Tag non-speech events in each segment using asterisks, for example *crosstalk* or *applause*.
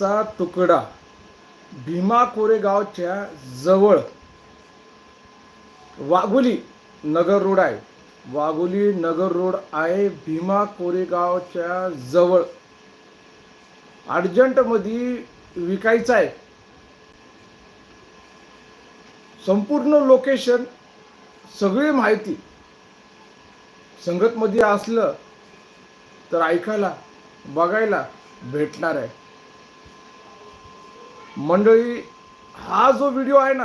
चा तुकडा भीमा कोरेगावच्या जवळ. वाघोली नगर रोड आहे. वाघोली नगर रोड आहे भीमा कोरेगावच्या जवळ. अर्जंटमध्ये विकायचं आहे. संपूर्ण लोकेशन सगळी माहिती संगतमध्ये असलं तर ऐकायला बघायला भेटणार आहे. मंडळी हा जो व्हिडिओ आहे ना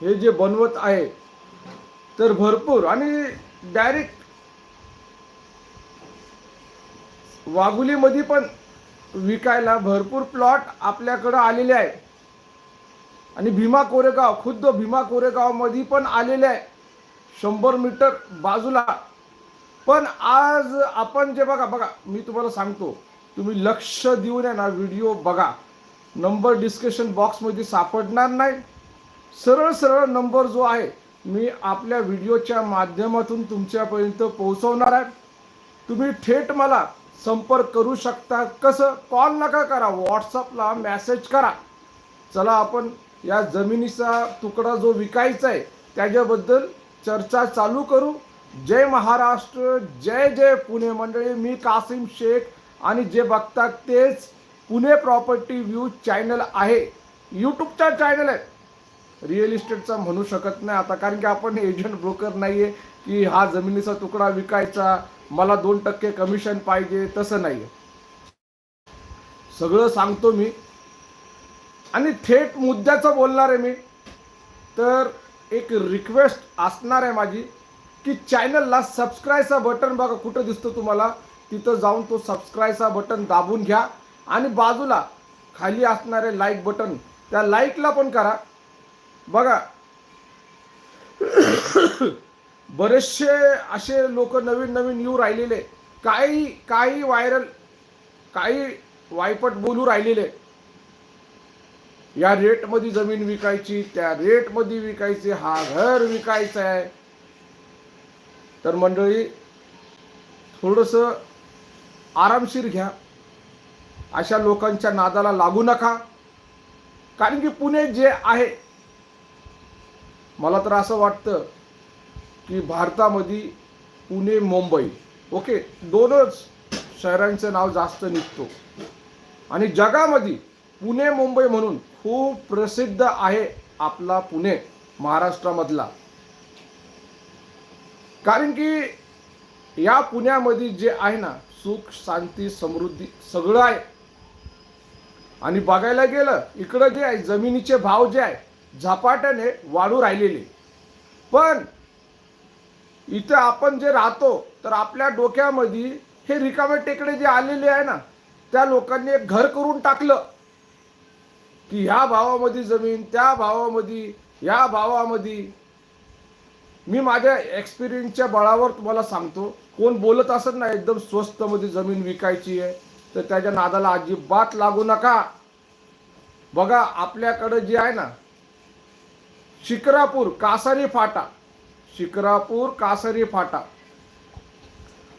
हे जे बनवत आहे तर भरपूर आणि डायरेक्ट वाघुलीमध्ये पण विकायला भरपूर प्लॉट आपल्याकडं आलेले आहे आणि भीमा कोरेगाव खुद्द भीमा कोरेगावमध्ये पण आलेले आहे. शंभर मीटर बाजूला. पण आज आपण जे बघा बघा मी तुम्हाला सांगतो तुम्ही लक्ष देऊन आहे ना व्हिडिओ बघा. नंबर डिस्कशन बॉक्समध्ये सापडणार नाही. सरळ सरळ नंबर जो आहे मी आपल्या व्हिडिओच्या माध्यमातून तुमच्यापर्यंत पोहोचवणार आहे. तुम्ही थेट मला संपर्क करू शकता. कसं? कॉल नका करा व्हॉट्सअपला मेसेज करा. चला आपण या जमिनीचा तुकडा जो विकायचा आहे त्याच्याबद्दल चर्चा चालू करू. जय महाराष्ट्र जय जय पुणे मंडळी. मी कासिम शेख आणि जे बघतात तेच पुणे प्रॉपर्टी व्ह्यू चॅनल आहे. यूट्यूबचा चॅनल आहे. रिअल इस्टेटचा म्हणू शकत नाही आता कारण की आपण एजंट ब्रोकर नाही आहे की हा जमिनीचा तुकडा विकायचा मला दोन टक्के कमिशन पाहिजे तसं नाही आहे सगळं सांगतो मी. आणि थेट मुद्द्याचं बोलणार आहे मी. तर एक रिक्वेस्ट असणार आहे माझी की चॅनलला सबस्क्रायचा बटन बघा कुठं दिसतं तुम्हाला. तिथं जाऊन तो सबस्क्रायचा बटन दाबून घ्या. आणि बाजूला खाली असणारे लाईक बटन त्या लाईकला पण करा. बघा. *coughs* बरेचसे असे लोक नवीन नवीन येऊ राहिलेले. काही काही व्हायरल काही वायपट बोलू राहिलेले. या रेटमध्ये जमीन विकायची त्या रेटमध्ये विकायची हा घर विकायचं आहे. तर मंडळी थोडंसं आरामशीर घ्या. अशा लोकांच्या नादाला लागू नका. कारण की पुणे जे आहे मला तर असं वाटतं की भारतामध्ये पुणे मुंबई ओके दोनच शहरांचं नाव जास्त निघतो. आणि जगामध्ये पुणे मुंबई म्हणून खूप प्रसिद्ध आहे आपला पुणे महाराष्ट्रामधला. कारण की या पुण्यामध्ये जे आहे ना सुख शांती समृद्धी सगळं आहे. आणि बघायला गेलं इकडं जे आहे जमिनीचे भाव जे आहे झपाट्याने वाढू राहिलेले. पण इथं आपण जे राहतो तर आपल्या डोक्यामध्ये हे रिकामे टेकडे जे आलेले आहे ना त्या लोकांनी एक घर करून टाकलं. की ह्या भावामध्ये जमीन त्या भावामध्ये या भावामध्ये. मी माझ्या एक्सपिरियन्सच्या बळावर तुम्हाला सांगतो कोण बोलत असत ना एकदम स्वस्तमध्ये जमीन विकायची आहे तर त्याच्या नादाला अजिबात लागू नका. बघा आपल्याकडं जे आहे ना शिक्रापूर कासारी फाटा. शिक्रापूर कासारी फाटा.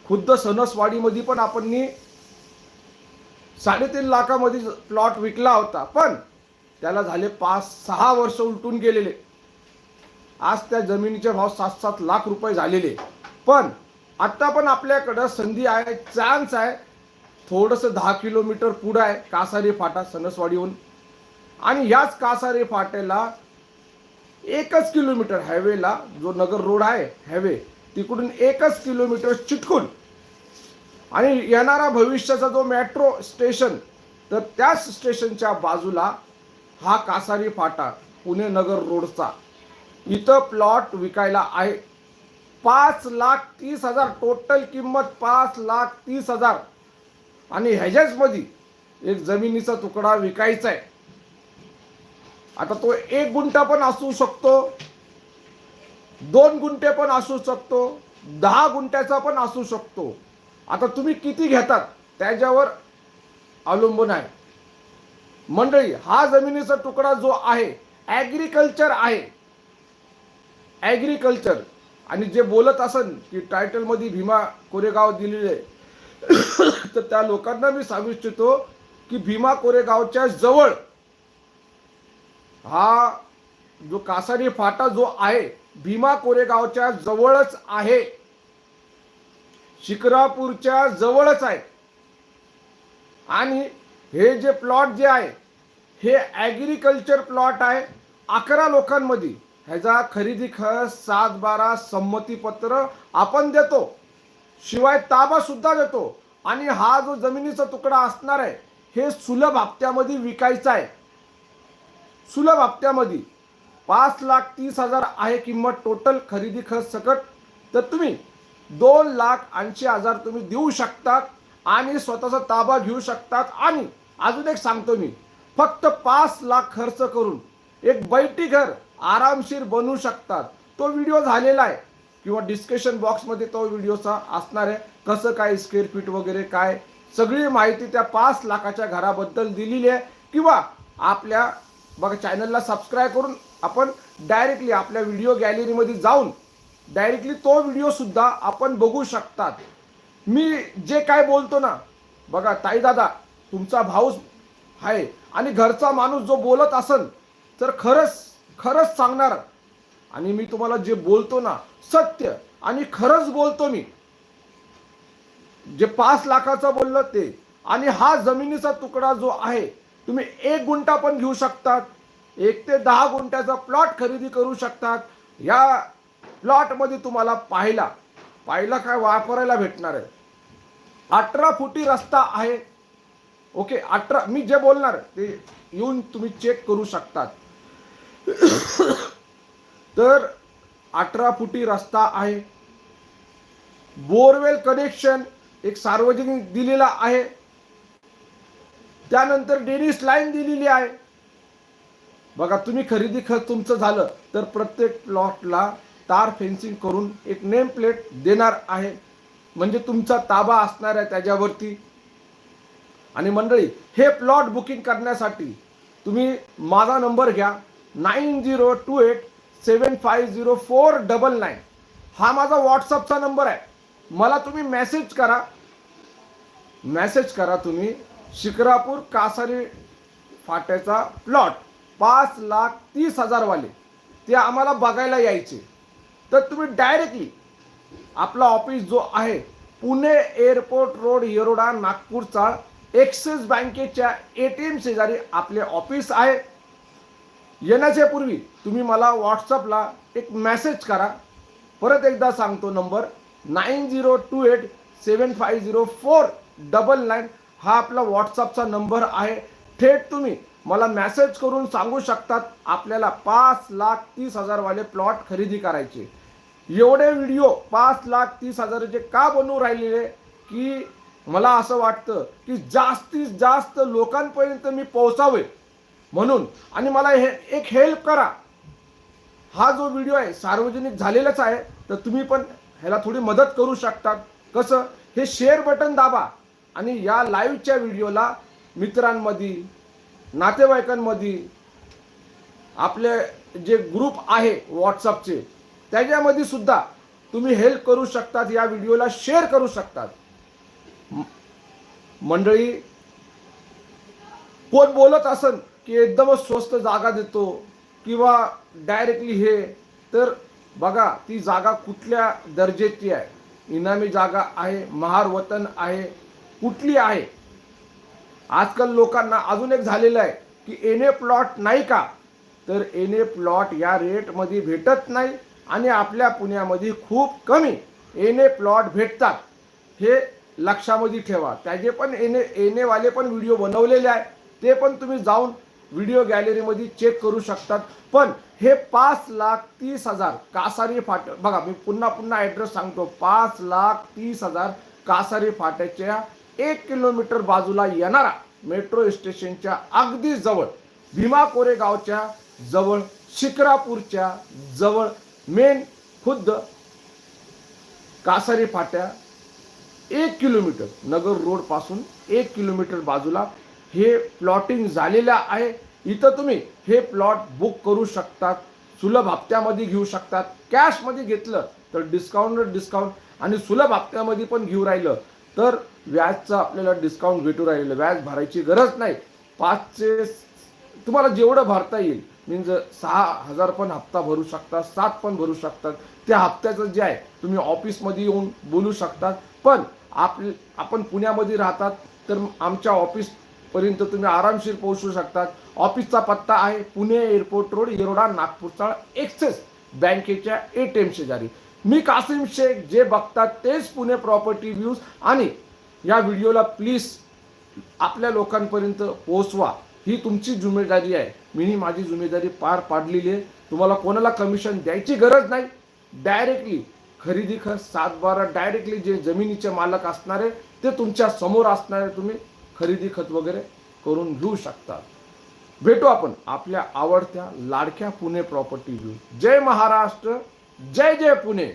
खुद्द सणसवाडीमध्ये पण आपण साडेतीन लाखामध्ये प्लॉट विकला होता पण त्याला झाले पाच सहा वर्ष उलटून गेलेले. आज त्या जमिनीचे भाव सात सात लाख रुपये झालेले. पण आत्ता पण आपल्याकडं संधी आहे चान्स आहे. थोडंसं दहा किलोमीटर पुढं आहे कासारी फाटा सणसवाडीहून आणि ह्याच कासारी फाट्याला एकच किलोमीटर हायवेला जो नगर रोड आहे हायवे तिकडून एकच किलोमीटर चिटकून. आणि येणारा भविष्याचा जो मेट्रो स्टेशन तर त्याच स्टेशनच्या बाजूला हा कासारी फाटा पुणे नगर रोडचा. इथं प्लॉट विकायला आहे. पाच लाख तीस हजार टोटल किंमत पाच लाख तीस हजार. आणि ह्याच्याचमध्ये एक जमिनीचा तुकडा विकायचा आहे. आता तो एक गुंठा पण असू शकतो दोन गुंठे पण असू शकतो दहा गुंठ्याचा पण असू शकतो. आता तुम्ही किती घेतात त्याच्यावर अवलंबून आहे. मंडळी हा जमिनीचा तुकडा जो आहे ॲग्रिकल्चर आहे. ॲग्रिकल्चर आणि जे बोलत असन की टायटलमध्ये भीमा कोरेगाव दिलेले आहे, *coughs* तर त्या लोकांना मी सांगू इच्छितो की भीमा कोरेगावच्या जवळ हा जो कासारी फाटा जो आहे भीमा कोरेगावच्या जवळच आहे. शिकरापूरच्या जवळच आहे. आणि हे जे प्लॉट जे आहे हे ॲग्रिकल्चर प्लॉट आहे. अकरा लोकांमध्ये ह्याचा खरेदी खर्च सात बारा संमतीपत्र आपण देतो. शिवाय ताबा सुद्धा देतो. आणि हा जो जमिनीचा तुकडा असणार आहे हे सुलभ हप्त्यामध्ये विकायचा आहे. सुलभ हप्त्यामध्ये पाच लाख तीस हजार आहे किंमत टोटल खरेदी खर्च सकट. तर तुम्ही दोन लाख ऐंशी हजार तुम्ही देऊ शकतात आणि स्वतःचा ताबा घेऊ शकतात. आणि अजून एक सांगतो मी फक्त पाच लाख खर्च करून एक बैठी घर आरामशीर बनवू शकतात. तो व्हिडिओ झालेला आहे. किंवा डिस्कशन बॉक्समध्ये तो व्हिडिओचा असणार आहे. कसं काय स्क्वेअर फीट वगैरे काय? सगळी माहिती त्या पाच लाखाच्या घराबद्दल दिलेली आहे. किंवा आपल्या बघा चॅनलला सबस्क्राईब करून आपण डायरेक्टली आपल्या व्हिडिओ गॅलरीमध्ये जाऊन डायरेक्टली तो व्हिडिओसुद्धा आपण बघू शकतात. मी जे काय बोलतो ना बघा ताई दादा तुमचा भाऊच आहे आणि घरचा माणूस जो बोलत असेल तर खरंच खरंच सांगणार. आणि मी तुम्हाला जे बोलतो ना सत्य. आणि खरंच बोलतो मी. जे पाच लाखाचं बोललं ते. आणि हा जमिनीचा तुकडा जो आहे तुम्ही एक गुंठा पण घेऊ शकतात. एक ते दहा गुंठ्याचा प्लॉट खरेदी करू शकतात. या प्लॉटमध्ये तुम्हाला पाहिला पाहिला काय वापरायला भेटणार आहे. अठरा फुटी रस्ता आहे. ओके अठरा मी जे बोलणार ते येऊन तुम्ही चेक करू शकतात. तर अठरा फुटी रस्ता आहे. बोरवेल कनेक्शन एक सार्वजनिक दिलेला आहे. त्यानंतर डेनिस लाईन दिलेली आहे. बघा तुम्ही खरेदी खर्च तुमचं झालं तर प्रत्येक प्लॉटला तार फेन्सिंग करून एक नेम प्लेट देणार आहे. म्हणजे तुमचा ताबा असणार आहे त्याच्यावरती. आणि मंडळी हे प्लॉट बुकिंग करण्यासाठी तुम्ही माझा नंबर घ्या. Nine zero two eight seven five zero four double nine. हा माझा व्हॉट्सअपचा नंबर आहे. मला तुम्ही मेसेज करा. मेसेज करा तुम्ही शिक्रापूर कासारी फाट्याचा प्लॉट पाच लाख तीस हजारवाले. ते आम्हाला बघायला यायचे. तर तुम्ही डायरेक्टली आपला ऑफिस जो आहे पुणे एअरपोर्ट रोड येरोडा नागपूरचा एक्सिस बँकेच्या ए टी एम शेजारी आपले ऑफिस आहे. येण्याच्या पूर्वी तुम्ही मला व्हॉट्सअपला एक मेसेज करा. परत एकदा सांगतो number nine zero two eight seven five zero four double nine हा आपला व्हॉट्सअपचा नंबर आहे. थेट तुम्ही मला मॅसेज करून सांगू शकतात आपल्याला पाच लाख तीस हजारवाले प्लॉट खरेदी करायचे. एवढे व्हिडिओ पाच लाख तीस हजाराचे का बनवू राहिलेले? की मला असं वाटतं की जास्तीत जास्त लोकांपर्यंत मी पोहोचावे. म्हणून आणि मला हे एक हेल्प करा. हा जो व्हिडिओ आहे सार्वजनिक झालेलाच आहे तर तुम्ही पण ह्याला थोडी मदत करू शकतात कसं? हे शेअर बटन दाबा आणि या लाईव्हच्या व्हिडिओला मित्रांमध्ये नातेवाईकांमध्ये आपले जे ग्रुप आहे व्हॉट्सअपचे त्याच्यामध्ये सुद्धा तुम्ही हेल्प करू शकतात या व्हिडिओला शेअर करू शकतात. मंडळी कोण बोलत असन की एकदमच स्वस्त जागा देतो किंवा डायरेक्टली हे तर बघा ती जागा कुठल्या दर्जेची आहे? इनामी जागा आहे महार वतन आहे कुठली आहे? आजकाल लोकांना अजून एक झालेलं आहे की एने प्लॉट नाही का? तर एने प्लॉट या रेटमध्ये भेटत नाही आणि आपल्या पुण्यामध्ये खूप कमी एने प्लॉट भेटतात. हे लक्षामध्ये ठेवा. त्याचे पण एने एनेवाले पण व्हिडिओ बनवलेले आहे. ते पण तुम्ही जाऊन व्हिडिओ गॅलरीमध्ये चेक करू शकतात. पण हे पाच लाख तीस हजार कासारी फाट बघा मी पुन्हा पुन्हा ॲड्रेस सांगतो. पाच लाख तीस हजार कासारी फाट्याच्या एक किलोमीटर बाजूला येणारा मेट्रो स्टेशनच्या अगदी जवळ भीमा कोरेगावच्या जवळ शिक्रापूरच्या जवळ मेन खुद्द कासारी फाट्या एक किलोमीटर नगर रोडपासून एक किलोमीटर बाजूला हे प्लॉटिंग झालेलं आहे. इथं तुम्ही हे प्लॉट बुक करू शकतात सुलभ हप्त्यामध्ये घेऊ शकतात. कॅशमध्ये घेतलं तर डिस्काउंट डिस्काउंट आणि सुलभ हप्त्यामध्ये पण घेऊ राहिलं तर व्याजचं आपल्याला डिस्काउंट भेटू राहिलेलं. व्याज भरायची गरज नाही. पाचशे तुम्हाला जेवढं भरता येईल मीन्स सहा हजार पण हप्ता भरू शकता सात पण भरू शकतात. त्या हप्त्याचं जे आहे तुम्ही ऑफिसमध्ये येऊन बोलू शकतात. पण आप आपण पुण्यामध्ये राहतात तर आमच्या ऑफिस पर्यंत तुम्ही आरामशीर पोहोचू शकतात. ऑफिसचा पत्ता आहे पुणे एअरपोर्ट रोड येरोडा नागपूरचा एक्सेस बँकेच्या ए टी एम शेजारी मी कासिम शेख जे बघतात तेच पुणे प्रॉपर्टी व्ह्यूज आणि या व्हिडिओला प्लीज आपल्या लोकांपर्यंत पोहोचवा. ही तुमची जिम्मेदारी आहे. मीही माझी जिम्मेदारी पार पाडलेली आहे. तुम्हाला कोणाला कमिशन द्यायची गरज नाही. डायरेक्टली खरेदी खर सात बारा डायरेक्टली जे जमिनीचे मालक असणारे ते तुमच्यासमोर असणारे तुम्ही खरेदी खत वगैरे करून घेऊ शकतात. भेटू आपण आपल्या आवडत्या लाडक्या पुणे प्रॉपर्टी घेऊ जय महाराष्ट्र जय जय पुणे.